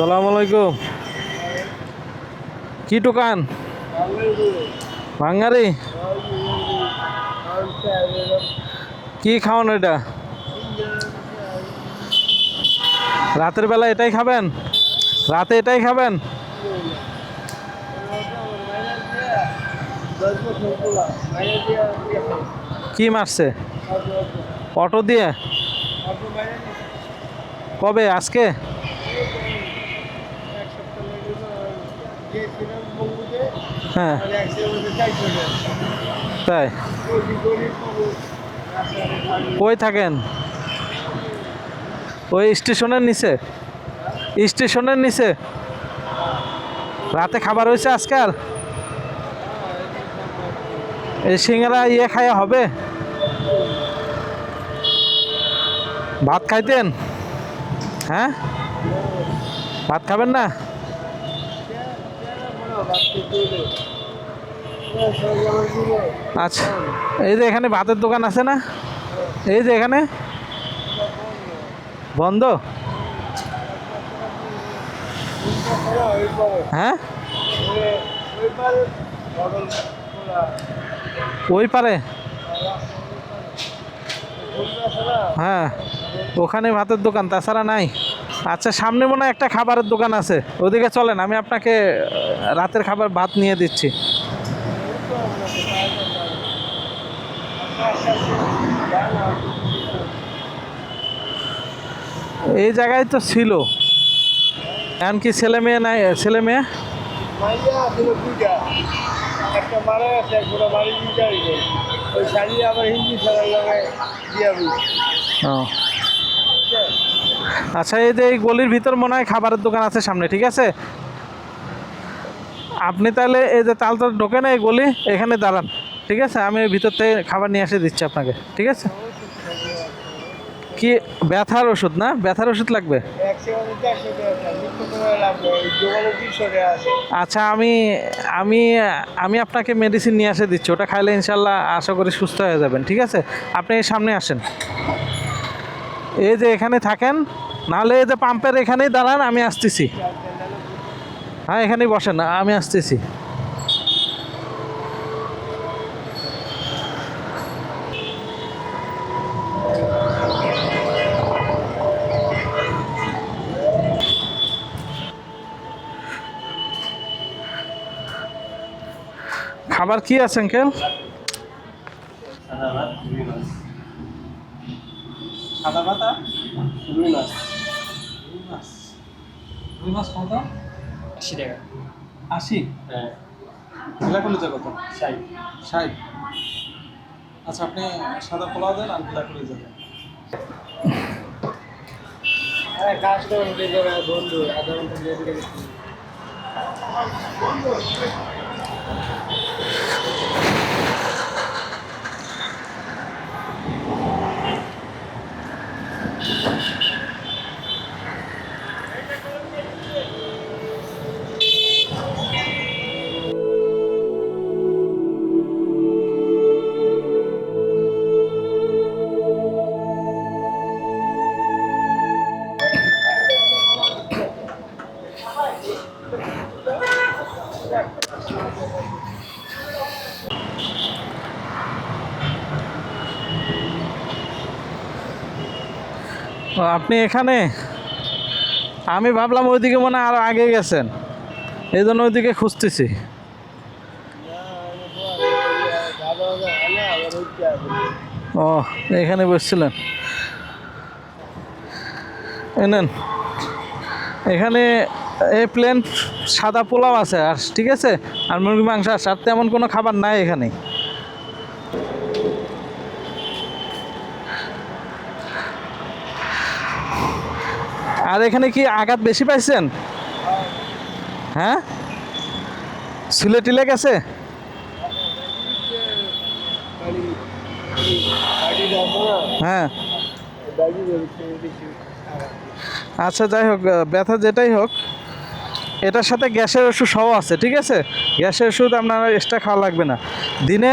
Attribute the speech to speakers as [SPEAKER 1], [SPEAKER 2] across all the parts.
[SPEAKER 1] সালাম আলাইকুম। কি দোকান? ভাঙ্গারি কি খাওয়ান এটা? রাতের বেলা এটাই খাবেন? রাতে এটাই খাবেন? কি মারছে? অটো দিয়ে? কবে? আজকে? হ্যাঁ। তাই? কই থাকেন? ওই স্টেশনের নিচে? স্টেশনের নিচে? রাতে খাবার হয়েছে আজকাল? এই সিঙ্গারা ইয়ে খায়া হবে? ভাত খাইতেন? হ্যাঁ? ভাত খাবেন না? আচ্ছা এই যে এখানে ভাতের দোকান আছে না? এই যে এখানে? বন্ধ? হ্যাঁ? ওই পারে? হ্যাঁ ওখানে ভাতের দোকান, তাছাড়া নাই। আচ্ছা সামনে মনে হয় একটা খাবারের দোকান আছে। ওদিকে চলেন আমি আপনাকে রাতের খাবার ভাত নিয়ে দিচ্ছি। এই জায়গায় তো ছিল। এমন কি ছেলে মেয়ে নাই ছেলে মেয়ে?
[SPEAKER 2] একটা মারা আছে এক বাড়ি ওই শাড়ি আবার হিন্দি ছাড়া লাগে দিয়া
[SPEAKER 1] ও। আচ্ছা এই যে এই গলির ভিতর মনে হয় খাবারের দোকান আছে সামনে, ঠিক আছে? আপনি তাহলে এই যে তালটা ঢোকে না এই গলি, এখানে দাঁড়ান, ঠিক আছে? আমি ভিতর থেকে খাবার নিয়ে এসে দিচ্ছি আপনাকে, ঠিক আছে? কি, ব্যথার ওষুধ না? ব্যথার ওষুধ লাগবে? আচ্ছা আমি আমি আমি আপনাকে মেডিসিন নিয়ে এসে দিচ্ছি, ওটা খাইলে ইনশাল্লাহ আশা করি সুস্থ হয়ে যাবেন, ঠিক আছে? আপনি সামনে আসেন। এই যে এখানে থাকেন, নাহলে এই যে পাম্পের এখানেই দাঁড়ান, আমি আসতেছি। হ্যাঁ এখানেই বসেন, আমি আসতেছি। খাবার কি আছে, আঙ্কেল? সাদা পাতা?
[SPEAKER 2] রুই মাছ।
[SPEAKER 1] রুই মাছ। রুই মাছ কত?
[SPEAKER 2] আশি টাকা।
[SPEAKER 1] আশি?
[SPEAKER 2] হ্যাঁ।
[SPEAKER 1] ভেলা কলিজা কত?
[SPEAKER 2] ষাট।
[SPEAKER 1] ষাট। আচ্ছা আপনি সাদা পোলাও দেন আর ভেলা কলিজা দেন
[SPEAKER 2] হ্যাঁ কাজ করে বন্ধু
[SPEAKER 1] আপনি এখানে? আমি ভাবলাম ওইদিকে মনে হয় আরও আগে গেছেন। এই জন্য ওইদিকে খুঁজতেছি। ও, এখানে বসছিলেন। এনেন এখানে এই প্লেন সাদা পোলাও আছে, আর ঠিক আছে? আর মুরগি মাংস আর তেমন কোনো খাবার নাই এখানে। আর এখানে কি আঘাত বেশি পাইছেন? হ্যাঁ? সিলে টিলে গেছে? হ্যাঁ। আচ্ছা যাই হোক ব্যথা যেটাই হোক, এটার সাথে গ্যাসের ওষুধ সহ আছে, ঠিক আছে? গ্যাসের ওষুধ আপনার এক্সট্রা খাওয়া লাগবে না। দিনে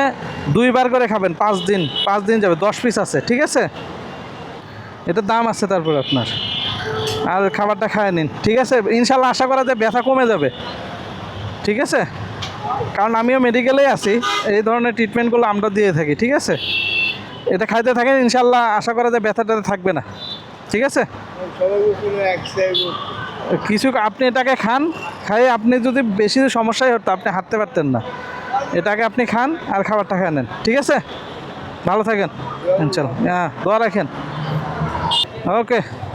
[SPEAKER 1] দুইবার করে খাবেন, পাঁচ দিন পাঁচ দিন যাবে, দশ পিস আছে, ঠিক আছে? এটার দাম আছে তারপর আপনার। আর খাবারটা খায় নিন। ঠিক আছে? ইনশাল্লাহ আশা করা যায় ব্যথা কমে যাবে। ঠিক আছে? কারণ আমিও মেডিকেলেই আছি। এই ধরনের ট্রিটমেন্টগুলো আমরা দিয়ে থাকি, ঠিক আছে? এটা খাইতে থাকেন, ইনশাল্লাহ আশা করা যায় ব্যথাটা থাকবে না। ঠিক আছে? কিছু আপনি এটাকে খান, খাই, আপনি যদি বেশি সমস্যাই হতো, আপনি হাঁটতে পারতেন না। এটাকে আপনি খান আর খাবারটা খেয়ে নেন। ঠিক আছে? ভালো থাকেন। ইনশাল্লাহ। হ্যাঁ দোয়া রাখেন। ওকে।